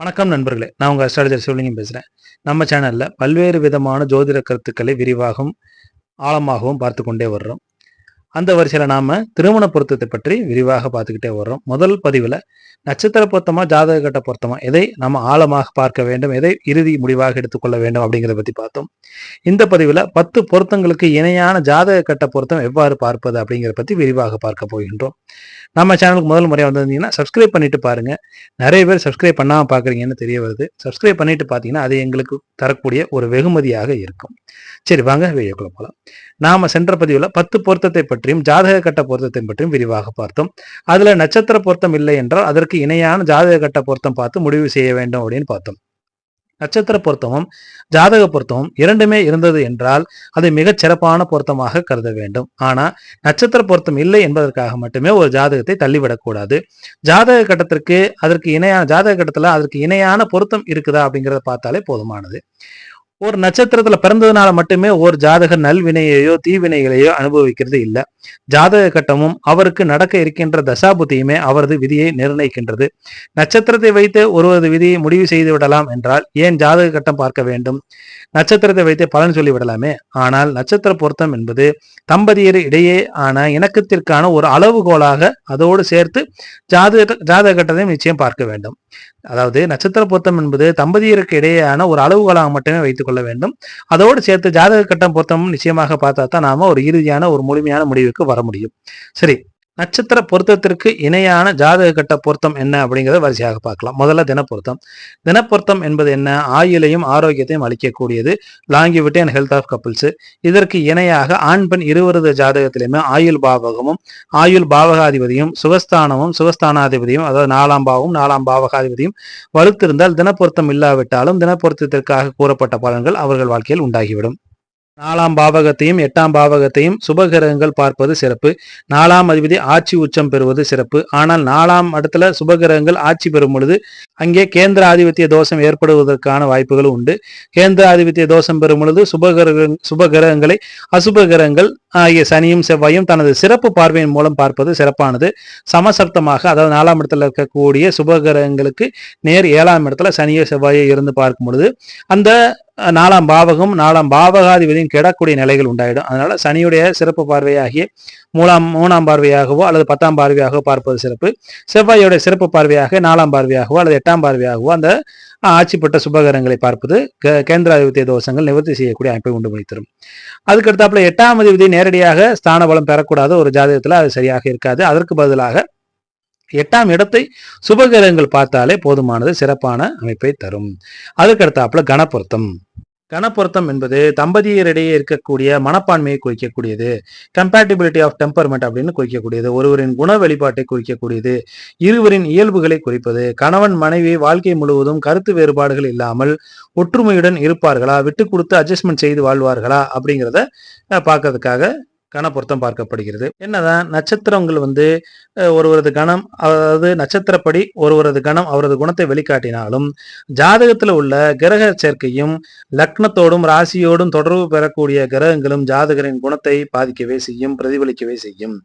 வணக்கம் நண்பர்களே நான் உங்கள் அஸ்ட்ராலஜர் சிவலிங்கம் பேசுகிறேன் நம்ம சேனலில் பல்வேறு விதமான ஜோதிட கருத்துக்களை விரிவாகவும் ஆழமாகவும் பார்த்து கொண்டே வர்றோம். அந்த வரிசையில் நாம் திருமண பொருத்தத்தை பற்றி விரிவாக பார்த்துக்கிட்டே வர்றோம். முதல் பதிவில் நட்சத்திர பொருத்தமாக ஜாதக கட்ட பொருத்தமாக எதை நம்ம ஆழமாக பார்க்க வேண்டும் எதை இறுதி முடிவாக எடுத்துக்கொள்ள வேண்டும் அப்படிங்கிறத பற்றி பார்த்தோம். இந்த பதிவில் பத்து பொருத்தங்களுக்கு இணையான ஜாதக கட்ட பொருத்தம் எவ்வாறு பார்ப்பது அப்படிங்கிறத பற்றி விரிவாக பார்க்க போகின்றோம். நம்ம சேனலுக்கு முதல் முறையாக வந்திருந்தீங்கன்னா சப்ஸ்கிரைப் பண்ணிட்டு பாருங்க. நிறைய பேர் சப்ஸ்கிரைப் பண்ணாமல் பார்க்குறீங்கன்னு தெரிய வருது. சப்ஸ்கிரைப் பண்ணிட்டு பார்த்தீங்கன்னா அது எங்களுக்கு தரக்கூடிய ஒரு வெகுமதியாக இருக்கும். சரி வாங்க வீடியோக்குள்ள போகலாம் நாம சென்ற பதிவில் பத்து பொருத்தத்தை பற்றியும் ஜாதக கட்ட பொருத்தத்தை பற்றியும் விரிவாக பார்த்தோம். அதில் நட்சத்திர பொருத்தம் இல்லை என்றால் அதற்கு இணையான ஜாதக கட்ட பொருத்தம் பார்த்து முடிவு செய்ய வேண்டும் அப்படின்னு பார்த்தோம். நட்சத்திர பொருத்தமும் ஜாதக பொருத்தமும் இரண்டுமே இருந்தது என்றால் அது மிகச் சிறப்பான பொருத்தமாக கருத வேண்டும். ஆனால் நட்சத்திர பொருத்தம் இல்லை என்பதற்காக மட்டுமே ஒரு ஜாதகத்தை தள்ளிவிடக்கூடாது ஜாதக கட்டத்திற்கு அதற்கு இணையான ஜாதக கட்டத்தில் அதற்கு இணையான பொருத்தம் இருக்குதா அப்படிங்கிறத பார்த்தாலே போதுமானது. ஒரு நட்சத்திரத்துல பிறந்ததுனால மட்டுமே ஒரு ஜாதகர் நல்வினையையோ தீவினைகளையோ அனுபவிக்கிறது இல்லை. ஜாதக கட்டமும் அவருக்கு நடக்க இருக்கின்ற தசாபுத்தியுமே அவரது விதியை நிர்ணயிக்கின்றது. நட்சத்திரத்தை வைத்து ஒருவரது விதியை முடிவு செய்து விடலாம் என்றால் ஏன் ஜாதக கட்டம் பார்க்க வேண்டும்? நட்சத்திரத்தை வைத்து பலன் சொல்லி விடலாமே? ஆனால் நட்சத்திர பொருத்தம் என்பது தம்பதியர் இடையே ஆன இணக்கத்திற்கான ஒரு அளவுகோலாக அதோடு சேர்த்து ஜாதக ஜாதக கட்டத்தையும் நிச்சயம் பார்க்க வேண்டும். அதாவது நட்சத்திர பொருத்தம் என்பது தம்பதியருக்கு இடையேயான ஒரு அளவுகளாக மட்டுமே வைத்துக் கொள்ள வேண்டும். அதோடு சேர்த்து ஜாதக கட்டம் பொருத்தமும் நிச்சயமாக பார்த்தா தான் நாம ஒரு இறுதியான ஒரு முழுமையான முடிவுக்கு வர முடியும். சரி நட்சத்திர பொருத்தத்திற்கு இணையான ஜாதக கட்ட பொருத்தம் என்ன அப்படிங்கிறத வரிசையாக பார்க்கலாம். முதல்ல தினப்பொருத்தம். தினப்பொருத்தம் என்பது என்ன? ஆயுளையும் ஆரோக்கியத்தையும் அளிக்கக்கூடியது. Longevity and health of couples இதற்கு இணையாக ஆண் பெண் இருவரது ஜாதகத்திலையுமே ஆயுள் பாவகமும் ஆயுள் பாவகாதிபதியும் சுகஸ்தானமும் சுகஸ்தானாதிபதியும் அதாவது நாலாம் பாவமும் நாலாம் பாவகாதிபதியும் வலுத்திருந்தால் தினப்பொருத்தம் இல்லாவிட்டாலும் தினப்பொருத்தத்திற்காக கூறப்பட்ட பலன்கள் அவர்கள் வாழ்க்கையில் உண்டாகிவிடும். நாலாம் பாவகத்தையும் எட்டாம் பாவகத்தையும் சுபகிரகங்கள் பார்ப்பது சிறப்பு. நாலாம் அதிபதி ஆட்சி உச்சம் பெறுவது சிறப்பு. ஆனால் நாலாம் இடத்துல சுபகிரகங்கள் ஆட்சி பெறும் பொழுது அங்கே கேந்திர ஆதிபத்திய தோஷம் ஏற்படுவதற்கான வாய்ப்புகளும் உண்டு. கேந்திர ஆதிபத்திய தோஷம் பெறும் பொழுது சுபகிரக சுபகிரகங்களை அசுபகிரகங்கள் ஆகிய சனியும் செவ்வாயும் தனது சிறப்பு பார்வையின் மூலம் பார்ப்பது சிறப்பானது. சமசப்தமாக அதாவது நாலாம் இடத்துல இருக்கக்கூடிய சுபகிரகங்களுக்கு நேர் ஏழாம் இடத்துல சனியோ செவ்வாயோ இருந்து பார்க்கும் பொழுது அந்த நாலாம் பாவகம் நாலாம் பாவகாதிபதியும் கெடக்கூடிய நிலைகள் உண்டாயிடும். அதனால சனியுடைய சிறப்பு பார்வையாகிய மூலாம் மூணாம் பார்வையாகவோ அல்லது பத்தாம் பார்வையாகவோ பார்ப்பது சிறப்பு. செவ்வாயோடைய சிறப்பு பார்வையாக நாலாம் பார்வையாகவோ அல்லது எட்டாம் பார்வையாகவோ அந்த ஆட்சிப்பட்ட சுபகரங்களை பார்ப்பது கேந்திராதிபத்திய தோஷங்கள் நிவர்த்தி செய்யக்கூடிய அமைப்பை உண்டு பண்ணி தரும். அதுக்கடுத்தாப்புல எட்டாம் அதிபதி நேரடியாக ஸ்தான பலம் பெறக்கூடாத. ஒரு ஜாதகத்தில் அது சரியாக இருக்காது. அதற்கு பதிலாக எட்டாம் இடத்தை சுபகிரகங்கள் பார்த்தாலே போதுமானது சிறப்பான அமைப்பை தரும். அதுக்கடுத்தாப்புல கணப்பொருத்தம் கணப்பொருத்தம் என்பது தம்பதியரிடையே இருக்கக்கூடிய மனப்பான்மையை குறிக்கக்கூடியது கம்பேட்டிபிலிட்டி ஆஃப் டெம்பர்மெண்ட் அப்படின்னு குறிக்கக்கூடியது ஒருவரின் குண வெளிப்பாட்டை குறிக்கக்கூடியது இருவரின் இயல்புகளை குறிப்பது கணவன் மனைவி வாழ்க்கை முழுவதும் கருத்து வேறுபாடுகள் இல்லாமல் ஒற்றுமையுடன் இருப்பார்களா விட்டு கொடுத்து அட்ஜஸ்ட்மெண்ட் செய்து வாழ்வார்களா அப்படிங்கிறத பார்க்கறதுக்காக கண பொருத்தம் பார்க்கப்படுகிறது. என்னதான் நட்சத்திரங்கள் வந்து ஒருவரது கணம் அதாவது நட்சத்திரப்படி ஒருவரது கணம் அவரது குணத்தை வெளிக்காட்டினாலும் ஜாதகத்தில் உள்ள கிரக சேர்க்கையும் லக்னத்தோடும் ராசியோடும் தொடர்பு பெறக்கூடிய கிரகங்களும் ஜாதகரின் குணத்தை பாதிக்கவே செய்யும் பிரதிபலிக்கவே செய்யும்.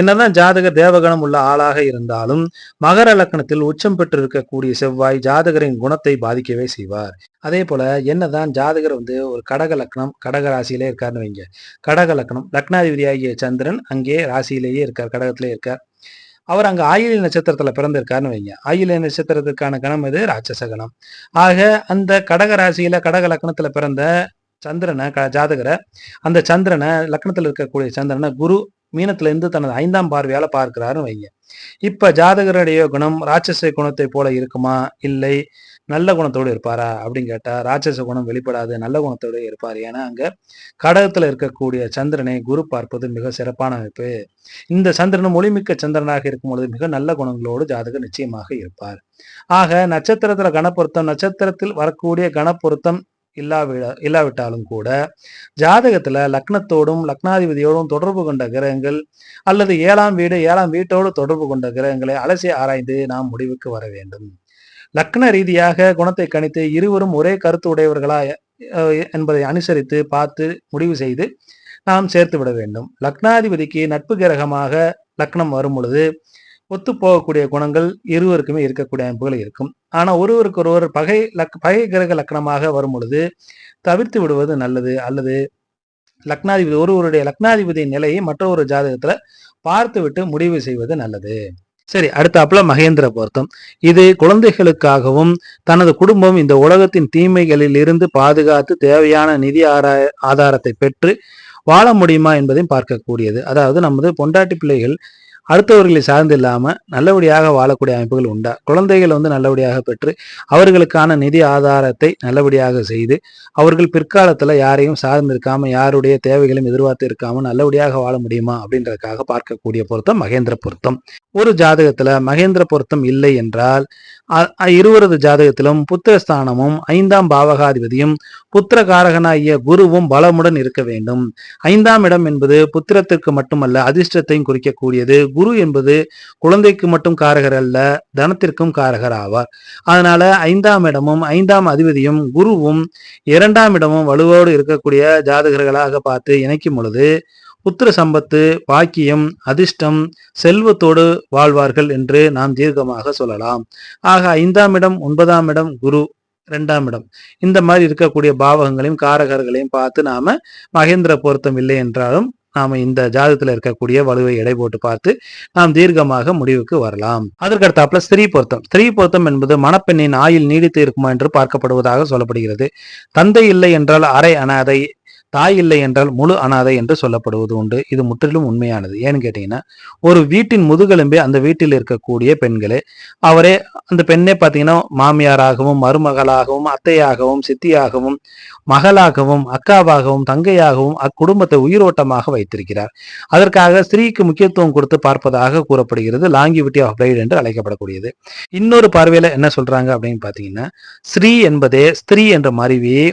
என்னதான் ஜாதகர் தேவகணம் உள்ள ஆளாக இருந்தாலும் மகர லக்னத்தில் உச்சம் பெற்றிருக்கக்கூடிய செவ்வாய் ஜாதகரின் குணத்தை பாதிக்கவே செய்வார். அதே போல என்னதான் ஜாதகர் வந்து ஒரு கடக லக்னம் கடக ராசியிலே இருக்காருன்னு வைங்க. கடக லக்னம் லக்னாதிபதியாகிய சந்திரன் அங்கே ராசியிலேயே இருக்கார் கடகத்திலே இருக்கார். அவர் அங்க ஆயிலி நட்சத்திரத்துல பிறந்திருக்காருன்னு வைங்க. ஆயிலி நட்சத்திரத்துக்கான கணம் இது ராட்சச கணம். ஆக அந்த கடக ராசியில கடக லக்னத்துல பிறந்த சந்திரனை க ஜாதகரை அந்த சந்திரனை லக்னத்துல இருக்கக்கூடிய சந்திரனை குரு மீனத்துல இருந்து தனது ஐந்தாம் பார்வையால பார்க்கிறாருன்னு வைங்க. இப்ப ஜாதகருடைய குணம் ராட்சச குணத்தை போல இருக்குமா? இல்லை. நல்ல குணத்தோடு இருப்பாரா அப்படின்னு கேட்டா ராட்சச குணம் வெளிப்படாது நல்ல குணத்தோடு இருப்பார். ஏன்னா அங்க கடகத்தில் இருக்கக்கூடிய சந்திரனை குரு பார்ப்பது மிக சிறப்பான அமைப்பு. இந்த சந்திரன் ஒளிமிக்க சந்திரனாக இருக்கும் பொழுது மிக நல்ல குணங்களோடு ஜாதகர் நிச்சயமாக இருப்பார். ஆக நட்சத்திரத்துல கணப்பொருத்தம் நட்சத்திரத்தில் வரக்கூடிய கணப்பொருத்தம் இல்லாவிட இல்லாவிட்டாலும் கூட ஜாதகத்துல லக்னத்தோடும் லக்னாதிபதியோடும் தொடர்பு கொண்ட கிரகங்கள் அல்லது ஏழாம் வீடு ஏழாம் வீட்டோடு தொடர்பு கொண்ட கிரகங்களை அலசி ஆராய்ந்து நாம் முடிவுக்கு வர வேண்டும். லக்ன ரீதியாக குணத்தை கணித்து இருவரும் ஒரே கருத்து உடையவர்களா என்பதை அனுசரித்து பார்த்து முடிவு செய்து நாம் சேர்த்து விட வேண்டும். லக்னாதிபதிக்கு நட்பு கிரகமாக லக்னம் வரும் பொழுது ஒத்து போகக்கூடிய குணங்கள் இருவருக்குமே இருக்கக்கூடிய அமைப்புகள் இருக்கும். ஆனால் ஒருவருக்கு ஒருவர் பகை லக் பகை கிரக லக்னமாக வரும் பொழுது தவிர்த்து விடுவது நல்லது. அல்லது லக்னாதிபதி ஒருவருடைய லக்னாதிபதி நிலையை மற்றொரு ஜாதகத்தில் பார்த்துவிட்டு முடிவு செய்வது நல்லது. சரி அடுத்தாப்புல மகேந்திர பொருத்தம். இது குழந்தைகளுக்காகவும் தனது குடும்பம் இந்த உலகத்தின் தீமைகளில் இருந்து பாதுகாத்து தேவையான நிதி ஆதாரத்தை பெற்று வாழ முடியுமா என்பதையும் பார்க்கக்கூடியது. அதாவது நமது பொண்டாட்டி பிள்ளைகள் அடுத்தவர்களை சார்ந்து இல்லாமல் நல்லபடியாக வாழக்கூடிய அமைப்புகள் உண்டா? குழந்தைகள் வந்து நல்லபடியாக பெற்று அவர்களுக்கான நிதி ஆதாரத்தை நல்லபடியாக செய்து அவர்கள் பிற்காலத்துல யாரையும் சார்ந்து யாருடைய தேவைகளையும் எதிர்பார்த்து இருக்காமல் நல்லபடியாக வாழ முடியுமா? அப்படின்றதுக்காக பார்க்கக்கூடிய பொருத்தம் மகேந்திர பொருத்தம். ஒரு ஜாதகத்துல மகேந்திர பொருத்தம் இல்லை என்றால் இருவரது ஜாதகத்திலும் புத்திரஸ்தானமும் ஐந்தாம் பாவகாதிபதியும் புத்திரகாரகனாகிய குருவும் பலமுடன் இருக்க வேண்டும். ஐந்தாம் இடம் என்பது புத்திரத்திற்கு மட்டுமல்ல அதிர்ஷ்டத்தையும் குறிக்கக்கூடியது. குரு என்பது குழந்தைக்கு மட்டும் காரகர் அல்ல தனத்திற்கும் காரகர் ஆவார். அதனால ஐந்தாம் இடமும் ஐந்தாம் அதிபதியும் குருவும் இரண்டாம் இடமும் வலுவோடு இருக்கக்கூடிய ஜாதகர்களாக பார்த்து இணைக்கும் பொழுது புத்திர சம்பத்து பாக்கியம் அதிர்ஷ்டம் செல்வத்தோடு வாழ்வார்கள் என்று நாம் தீர்க்கமாக சொல்லலாம். ஆக ஐந்தாம் இடம் ஒன்பதாம் இடம் குரு ரெண்டாம் இடம். இந்த மாதிரி இருக்கக்கூடிய பாவகங்களையும் காரகர்களையும் பார்த்து நாம மகேந்திர பொருத்தம் இல்லை என்றாலும் நாம இந்த ஜாதகத்துல இருக்கக்கூடிய வலுவை எடை போட்டு பார்த்து நாம் தீர்க்கமாக முடிவுக்கு வரலாம். அதற்கடுத்தாப்புல ஸ்திரீ பொருத்தம். ஸ்திரீ பொருத்தம் என்பது மணப்பெண்ணின் ஆயில் நீடித்து இருக்குமா என்று பார்க்கப்படுவதாக சொல்லப்படுகிறது. தந்தை இல்லை என்றால் அரை அனாதை தாய் இல்லை என்றால் முழு அனாதை என்று சொல்லப்படுவது உண்டு. இது முற்றிலும் உண்மையானது. ஏன்னு கேட்டீங்கன்னா ஒரு வீட்டின் முதுகெலும்பே அந்த வீட்டில் இருக்கக்கூடிய பெண்களே அவரே அந்த பெண்ணே பார்த்தீங்கன்னா மாமியாராகவும் மருமகளாகவும் அத்தையாகவும் சித்தியாகவும் மகளாகவும் அக்காவாகவும் தங்கையாகவும் அக்குடும்பத்தை உயிரோட்டமாக வைத்திருக்கிறார். அதற்காக ஸ்திரீக்கு முக்கியத்துவம் கொடுத்து பார்ப்பதாக கூறப்படுகிறது. லாங்கிவிட்டி ஆஃப் பிரைட் என்று அழைக்கப்படக்கூடியது. இன்னொரு பார்வையில என்ன சொல்றாங்க அப்படின்னு பார்த்தீங்கன்னா ஸ்ரீ என்பதே ஸ்திரீ என்ற மருவியை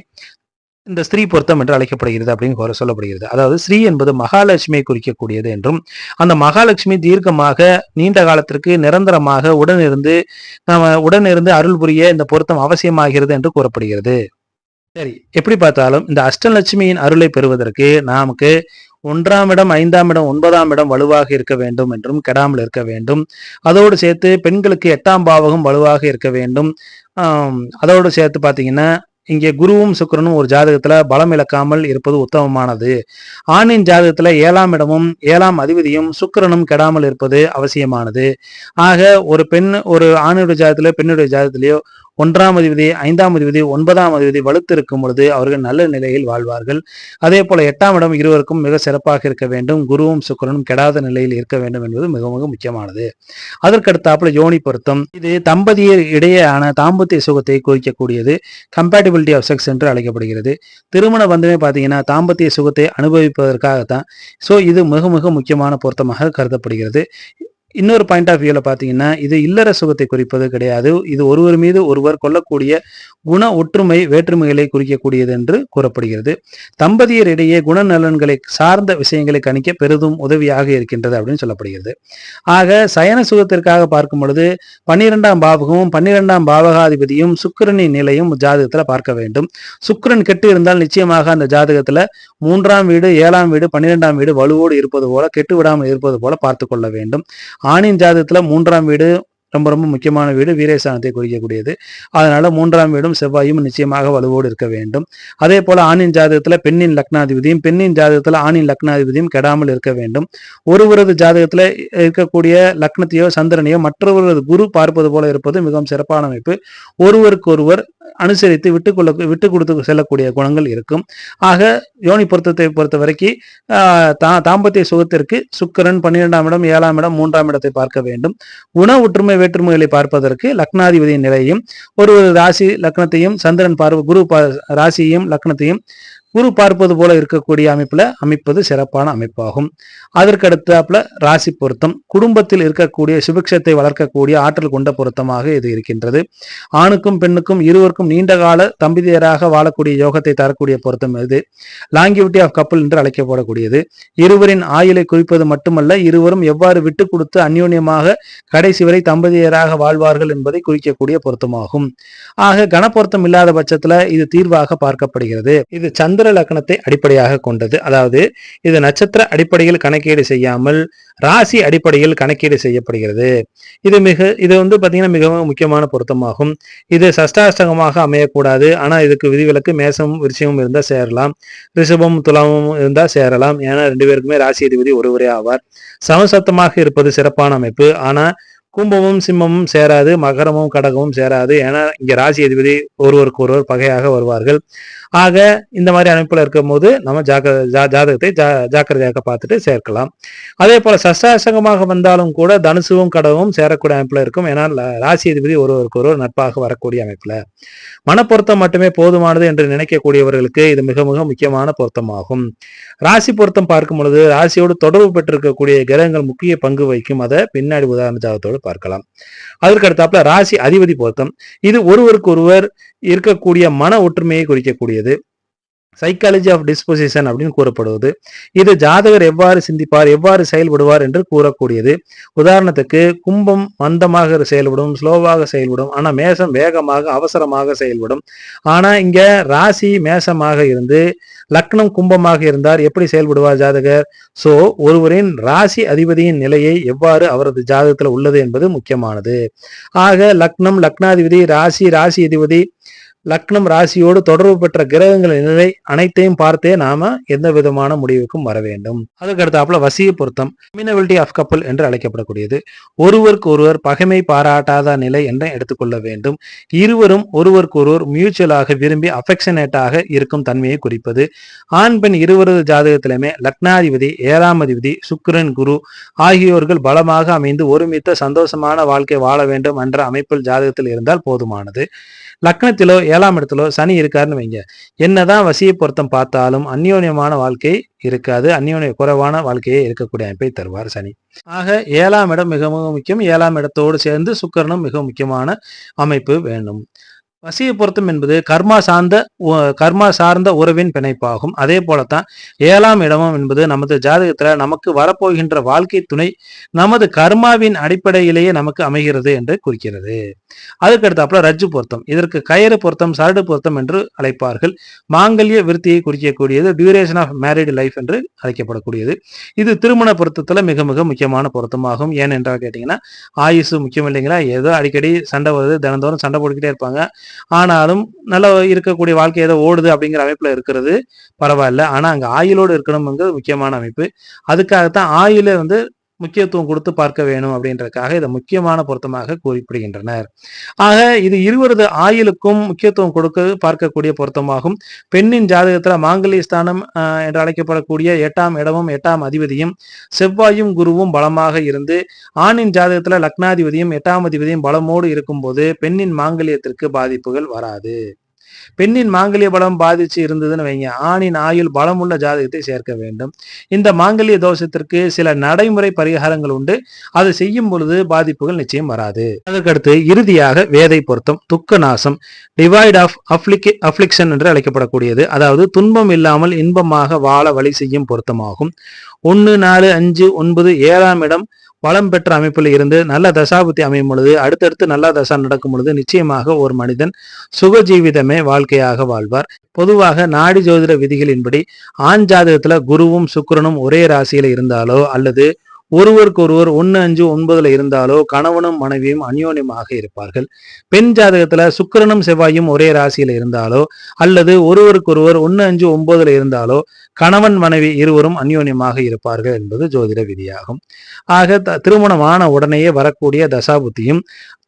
இந்த ஸ்திரீ பொருத்தம் என்று அழைக்கப்படுகிறது அப்படின்னு கூற- சொல்லப்படுகிறது. அதாவது ஸ்ரீ என்பது மகாலட்சுமியை குறிக்கக்கூடியது என்றும் அந்த மகாலட்சுமி தீர்க்கமாக நீண்ட காலத்திற்கு நிரந்தரமாக உடனிருந்து நம்ம உடனிருந்து அருள் புரிய இந்த பொருத்தம் அவசியமாகிறது என்று கூறப்படுகிறது. சரி எப்படி பார்த்தாலும் இந்த அஷ்டலட்சுமியின் அருளை பெறுவதற்கு நமக்கு ஒன்றாம் இடம் ஐந்தாம் இடம் ஒன்பதாம் இடம் வலுவாக இருக்க வேண்டும் என்றும் கெடாமல் இருக்க வேண்டும். அதோடு சேர்த்து பெண்களுக்கு எட்டாம் பாவகம் வலுவாக இருக்க வேண்டும். அதோடு சேர்த்து பார்த்தீங்கன்னா இங்கே குருவும் சுக்கிரனும் ஒரு ஜாதகத்துல பலம் இழக்காமல் இருப்பது உத்தமமானது. ஆணின் ஜாதகத்துல ஏழாம் இடமும் ஏழாம் அதிபதியும் சுக்கிரனும் கெடாமல் இருப்பது அவசியமானது. ஆக ஒரு பெண் ஒரு ஆணுடைய ஜாதகத்திலயோ பெண்ணுடைய ஜாதகத்திலேயோ ஒன்றாம் அதிபதி ஐந்தாம் அதிபதி ஒன்பதாம் அதிபதி வலுத்திருக்கும் பொழுது அவர்கள் நல்ல நிலையில் வாழ்வார்கள். அதே போல எட்டாம் இடம் இருவருக்கும் மிக சிறப்பாக இருக்க வேண்டும். குருவும் சுக்கிரனும் கெடாத நிலையில் இருக்க வேண்டும் என்பது மிக மிக முக்கியமானது. அதற்கடுத்தாப்புல யோனி பொருத்தம். இது தம்பதியர் இடையேயான தாம்பத்திய சுகத்தை குறிக்கக்கூடியது. கம்பேட்டிபிலிட்டி ஆஃப் செக்ஸ் என்று அழைக்கப்படுகிறது. திருமண பந்தமே பார்த்தீங்கன்னா தாம்பத்திய சுகத்தை அனுபவிப்பதற்காகத்தான். ஸோ இது மிக மிக முக்கியமான பொருத்தமாக கருதப்படுகிறது. இன்னொரு பாயிண்ட் ஆஃப் வியூவில் பார்த்தீங்கன்னா இது இல்லற சுகத்தை குறிப்பது கிடையாது. இது ஒருவர் மீது ஒருவர் கொள்ளக்கூடிய குண ஒற்றுமை வேற்றுமைகளை குறிக்கக்கூடியது என்று கூறப்படுகிறது. தம்பதியர் இடையே குணநலன்களை சார்ந்த விஷயங்களை கணிக்க பெரிதும் உதவியாக இருக்கின்றது அப்படின்னு சொல்லப்படுகிறது. ஆக சயன சுகத்திற்காக பார்க்கும் பொழுது பன்னிரெண்டாம் பாவகமும் பன்னிரெண்டாம் பாவகாதிபதியும் சுக்கரனின் நிலையும் ஜாதகத்தில் பார்க்க வேண்டும். சுக்கரன் கெட்டு இருந்தால் நிச்சயமாக அந்த ஜாதகத்தில் மூன்றாம் வீடு ஏழாம் வீடு பன்னிரெண்டாம் வீடு வலுவோடு இருப்பது போல கெட்டு விடாமல் இருப்பது போல பார்த்து கொள்ள வேண்டும். ஆணின் ஜாதகத்துல மூன்றாம் வீடு ரொம்ப ரொம்ப முக்கியமான வீடு வீரேசானத்தை குறிக்கக்கூடியது. அதனால மூன்றாம் வீடும் செவ்வாயும் நிச்சயமாக வலுவோடு இருக்க வேண்டும். அதே போல ஆணின் ஜாதகத்துல பெண்ணின் லக்னாதிபதியும் பெண்ணின் ஜாதகத்துல ஆணின் லக்னாதிபதியும் கெடாமல் இருக்க வேண்டும். ஒருவரது ஜாதகத்துல இருக்கக்கூடிய லக்னத்தையோ சந்திரனையோ மற்றவரது குரு பார்ப்பது போல இருப்பது மிகவும் சிறப்பான அமைப்பு. ஒருவருக்கு ஒருவர் அனுசரித்து விட்டு கொள்ள விட்டு கொடுத்து செல்லக்கூடிய குணங்கள் இருக்கும். ஆக யோனி பொருத்தத்தை பொறுத்த வரைக்கும் தா- தாம்பத்திய சுகத்திற்கு சுக்கிரன் பன்னிரெண்டாம் இடம் ஏழாம் இடம் மூன்றாம் இடத்தை பார்க்க வேண்டும். குண ஒற்றுமை வேற்றுமைகளை பார்ப்பதற்கு லக்னாதிபதியின் நிலையும் ஒரு ஒரு ராசி லக்னத்தையும் சந்திரன் பார்வை குரு பா- ராசியையும் லக்னத்தையும் குரு பார்ப்பது போல இருக்கக்கூடிய அமைப்புல அமைப்பது சிறப்பான அமைப்பாகும். அதற்கடுத்தாப்புல ராசி பொருத்தம். குடும்பத்தில் இருக்கக்கூடிய சுபிக்ஷத்தை வளர்க்கக்கூடிய ஆற்றல் கொண்ட பொருத்தமாக இது இருக்கின்றது. ஆணுக்கும் பெண்ணுக்கும் இருவருக்கும் நீண்ட கால தம்பிதியராக வாழக்கூடிய யோகத்தை தரக்கூடிய பொருத்தம் இது. லாங்கிவிட்டி ஆஃப் கப்பல் என்று அழைக்கப்படக்கூடியது. இருவரின் ஆயுளை குறிப்பது மட்டுமல்ல இருவரும் எவ்வாறு விட்டு கொடுத்து அந்யோன்யமாக கடைசி வரை தம்பதியராக வாழ்வார்கள் என்பதை குறிக்கக்கூடிய பொருத்தமாகும். ஆக கனப்பொருத்தம் இல்லாத பட்சத்துல இது தீர்வாக பார்க்கப்படுகிறது. இது சந்திர நட்சத்திர லக்னத்தை அடிப்படையாக கொண்டது. அதாவது இது நட்சத்திர அடிப்படையில் கணக்கீடு செய்யாமல் ராசி அடிப்படையில் கணக்கீடு செய்யப்படுகிறது. இது மிக இது வந்து பார்த்தீங்கன்னா மிகவும் முக்கியமான பொருத்தமாகும். இது சஷ்டாஷ்டகமாக அமையக்கூடாது. ஆனால் இதுக்கு விதிவிலக்கு மேசமும் விருச்சியமும் இருந்தால் சேரலாம். ரிஷபம் துலாமும் இருந்தால் சேரலாம். ஏன்னா ரெண்டு பேருக்குமே ராசி அதிபதி ஒருவரே ஆவார். சமசத்தமாக இருப்பது சிறப்பான அமைப்பு. ஆனால் கும்பமும் சிம்மமும் சேராது. மகரமும் கடகமும் சேராது. ஏன்னா இங்க ராசி அதிபதி ஒருவருக்கு ஒருவர் பகையாக வருவார்கள். ஆக இந்த மாதிரி அமைப்புல இருக்கும் போது நம்ம ஜாக்க ஜா- ஜாதகத்தை ஜா ஜாக்கிரதையாக பார்த்துட்டு சேர்க்கலாம். அதே போல சஷ்டாசங்கமாக வந்தாலும் கூட தனுசுவும் கடவும் சேரக்கூடிய அமைப்புல இருக்கும். ஏன்னா ராசி அதிபதி ஒருவருக்கு ஒருவர் நட்பாக வரக்கூடிய அமைப்புல. மனப்பொருத்தம் மட்டுமே போதுமானது என்று நினைக்கக்கூடியவர்களுக்கு இது மிக மிக முக்கியமான பொருத்தமாகும். ராசி பொருத்தம் பார்க்கும் பொழுது ராசியோடு தொடர்பு பெற்றிருக்கக்கூடிய கிரகங்கள் முக்கிய பங்கு வகிக்கும். அதை பின்னாடி உதாரண ஜாதகத்தோடு பார்க்கலாம். அதற்கு அடுத்தாப்புல ராசி அதிபதி பொருத்தம். இது ஒருவருக்கு ஒருவர் இருக்கக்கூடிய மன ஒற்றுமையை குறிக்கக்கூடியது. சைக்காலஜி ஆஃப் டிஸ்போசிஷன் அப்படின்னு கூறப்படுவது. இது ஜாதகர் எவ்வாறு சிந்திப்பார் எவ்வாறு செயல்படுவார் என்று கூறக்கூடியது. உதாரணத்துக்கு கும்பம் மந்தமாக செயல்படும் ஸ்லோவாக செயல்படும் ஆனா மேசம் வேகமாக அவசரமாக செயல்படும். ஆனா இங்க ராசி மேசமாக இருந்து லக்னம் கும்பமாக இருந்தார் எப்படி செயல்படுவார் ஜாதகர்? சோ ஒருவரின் ராசி அதிபதியின் நிலையை எவ்வாறு அவரது ஜாதகத்துல உள்ளது என்பது முக்கியமானது. ஆக லக்னம் லக்னாதிபதி ராசி ராசி அதிபதி லக்னம் ராசியோடு தொடர்பு பெற்ற கிரகங்களின் நிலை அனைத்தையும் பார்த்தே நாம எந்த விதமான முடிவுக்கும் வர வேண்டும். அதுக்கு அடுத்தாப்புல வசிய பொருத்தம் கம்யூனபிலிட்டி ஆஃப் கப்பல் என்று அழைக்கப்படக்கூடியது. ஒருவருக்கு ஒருவர் பகைமை பாராட்டாத நிலை என்று எடுத்துக்கொள்ள வேண்டும். இருவரும் ஒருவருக்கு ஒருவர் மியூச்சுவலாக விரும்பி அஃபெக்ஷனேட்டாக இருக்கும் தன்மையை குறிப்பது. ஆண் பெண் இருவரது ஜாதகத்திலுமே லக்னாதிபதி ஏழாம் அதிபதி சுக்கிரன் குரு ஆகியோர்கள் பலமாக அமைந்து ஒருமித்த சந்தோஷமான வாழ்க்கை வாழ வேண்டும் என்ற அமைப்பில் ஜாதகத்தில் இருந்தால் போதுமானது. லக்னத்திலோ ஏழாம் இடத்துல சனி இருக்காருன்னு வைங்க. என்னதான் வசிய பொருத்தம் பார்த்தாலும் அந்யோன்யமான வாழ்க்கை இருக்காது. அந்யோன்ய குறைவான வாழ்க்கையே இருக்கக்கூடிய அமைப்பை தருவார் சனி. ஆக ஏழாம் இடம் மிக மிக முக்கியம். ஏழாம் இடத்தோடு சேர்ந்து சுக்கரனும் மிக முக்கியமான அமைப்பு வேண்டும். வசிய பொருத்தம் என்பது கர்மா சார்ந்த கர்மா சார்ந்த உறவின் பிணைப்பாகும். அதே போலத்தான் ஏழாம் இடமும் என்பது நமது ஜாதகத்துல நமக்கு வரப்போகின்ற வாழ்க்கை துணை நமது கர்மாவின் அடிப்படையிலேயே நமக்கு அமைகிறது என்று குறிக்கிறது. அதுக்கடுத்தாப்புல ரஜ்ஜு பொருத்தம். இதற்கு கயிறு பொருத்தம் சரடு பொருத்தம் என்று அழைப்பார்கள். மாங்கல்ய விருத்தியை குறிக்கக்கூடியது டியூரேஷன் ஆஃப் மேரிட் லைஃப் என்று அழைக்கப்படக்கூடியது. இது திருமண பொருத்தத்துல மிக மிக முக்கியமான பொருத்தமாகும். ஏனென்றால் கேட்டீங்கன்னா ஆயுசு முக்கியம் இல்லைங்களா? ஏதோ அடிக்கடி சண்டை வருது தினந்தோறும் சண்டை போட்டுக்கிட்டே இருப்பாங்க. ஆனாலும் நல்லா இருக்கக்கூடிய வாழ்க்கை ஏதோ ஓடுது அப்படிங்கிற அமைப்புல இருக்கிறது பரவாயில்ல. ஆனா அங்க ஆயிலோடு இருக்கணுங்கிறது முக்கியமான அமைப்பு. அதுக்காகத்தான் ஆயுளை வந்து முக்கியத்துவம் கொடுத்து பார்க்க வேணும் அப்படின்றதுக்காக இதை முக்கியமான பொருத்தமாக குறிப்பிடுகின்றனர். ஆக இது இருவரது ஆயுளுக்கும் முக்கியத்துவம் கொடுக்க பார்க்கக்கூடிய பொருத்தமாகும். பெண்ணின் ஜாதகத்துல மாங்கல்ய ஸ்தானம் என்று அழைக்கப்படக்கூடிய எட்டாம் இடமும் எட்டாம் அதிபதியும் செவ்வாயும் குருவும் பலமாக இருந்து ஆணின் ஜாதகத்துல லக்னாதிபதியும் எட்டாம் அதிபதியும் பலமோடு இருக்கும்போது பெண்ணின் மாங்கல்யத்திற்கு பாதிப்புகள் வராது. பெண்ணின் மாங்கல்ய பலம் பாதிச்சு இருந்ததுன்னு வைங்க. ஆணின் ஆயுள் பலமுள்ள ஜாதகத்தை சேர்க்க வேண்டும். இந்த மாங்கல்ய தோஷத்திற்கு சில நடைமுறை பரிகாரங்கள் உண்டு. அதை செய்யும் பொழுது பாதிப்புகள் நிச்சயம் வராது. அதற்கடுத்து இறுதியாக வேதை பொருத்தம் துக்க நாசம் டிவைட் ஆஃப் அப்ளிகே அப்ளிக்ஷன் என்று அழைக்கப்படக்கூடியது. அதாவது துன்பம் இல்லாமல் இன்பமாக வாழ வழி செய்யும் பொருத்தமாகும். ஒன்று நாலு அஞ்சு ஒன்பது ஏழாம் இடம் வளம் பெற்ற அமைப்பில் இருந்து நல்ல தசாபுத்தி அமையும் பொழுது அடுத்தடுத்து நல்ல தசா நடக்கும் பொழுது நிச்சயமாக ஒரு மனிதன் சுகஜீவிதமே வாழ்க்கையாக வாழ்வார். பொதுவாக நாடி ஜோதிட விதிகளின்படி ஆண் ஜாதகத்துல குருவும் சுக்கரனும் ஒரே ராசியில இருந்தாலோ அல்லது ஒருவருக்கு ஒருவர் ஒன்னு அஞ்சு ஒன்பதுல இருந்தாலோ கணவனும் மனைவியும் அந்யோன்யமாக இருப்பார்கள். பெண் ஜாதகத்துல சுக்கரனும் செவ்வாயும் ஒரே ராசியில இருந்தாலோ அல்லது ஒருவருக்கு ஒருவர் ஒன்னு அஞ்சு ஒன்பதுல இருந்தாலோ கணவன் மனைவி இருவரும் அந்யோன்யமாக இருப்பார்கள் என்பது ஜோதிட விதியாகும். ஆக திருமணமான உடனேயே வரக்கூடிய தசாபுத்தியும்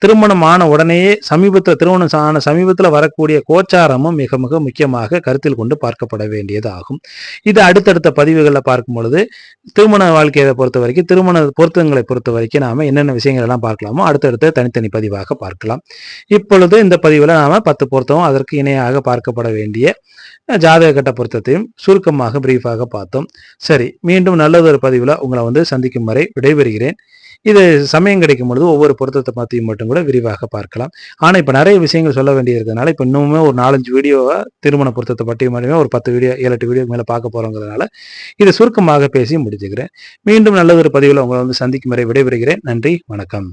திருமணமான உடனேயே சமீபத்தில் திருமணம் ஆன சமீபத்தில் வரக்கூடிய கோச்சாரமும் மிக மிக முக்கியமாக கருத்தில் கொண்டு பார்க்கப்பட வேண்டியது ஆகும். இது அடுத்தடுத்த பதிவுகளில் பார்க்கும் பொழுது திருமண வாழ்க்கையை பொறுத்த வரைக்கும் திருமண பொருத்தங்களை பொறுத்த வரைக்கும் நாம என்னென்ன விஷயங்கள் எல்லாம் பார்க்கலாமோ அடுத்தடுத்த தனித்தனி பதிவாக பார்க்கலாம். இப்பொழுது இந்த பதிவில் நாம பத்து பொருத்தமும் அதற்கு இணையாக பார்க்கப்பட வேண்டிய ஜாதக கட்ட பொருத்தத்தையும் சுருக்கமாக பிரீஃபாக பார்த்தோம். சரி மீண்டும் நல்லதொரு பதிவில் உங்களை வந்து சந்திக்கும் வரை விடைபெறுகிறேன். இது சமயம் கிடைக்கும் பொழுது ஒவ்வொரு பொருத்தத்தை பற்றியும் மட்டும் கூட விரிவாக பார்க்கலாம். ஆனால் இப்போ நிறைய விஷயங்கள் சொல்ல வேண்டியிருக்கிறதுனால இப்போ இன்னுமே ஒரு நாலஞ்சு வீடியோவை திருமண பொருத்தத்தை பற்றி மட்டுமே ஒரு பத்து வீடியோ ஏழு எட்டு வீடியோ மேலே பார்க்க போகிறோங்கிறதுனால இதை சுருக்கமாக பேசி முடிச்சுக்கிறேன். மீண்டும் நல்லதொரு பதிவில் உங்களை வந்து சந்திக்கும் வரை விடைபெறுகிறேன். நன்றி வணக்கம்.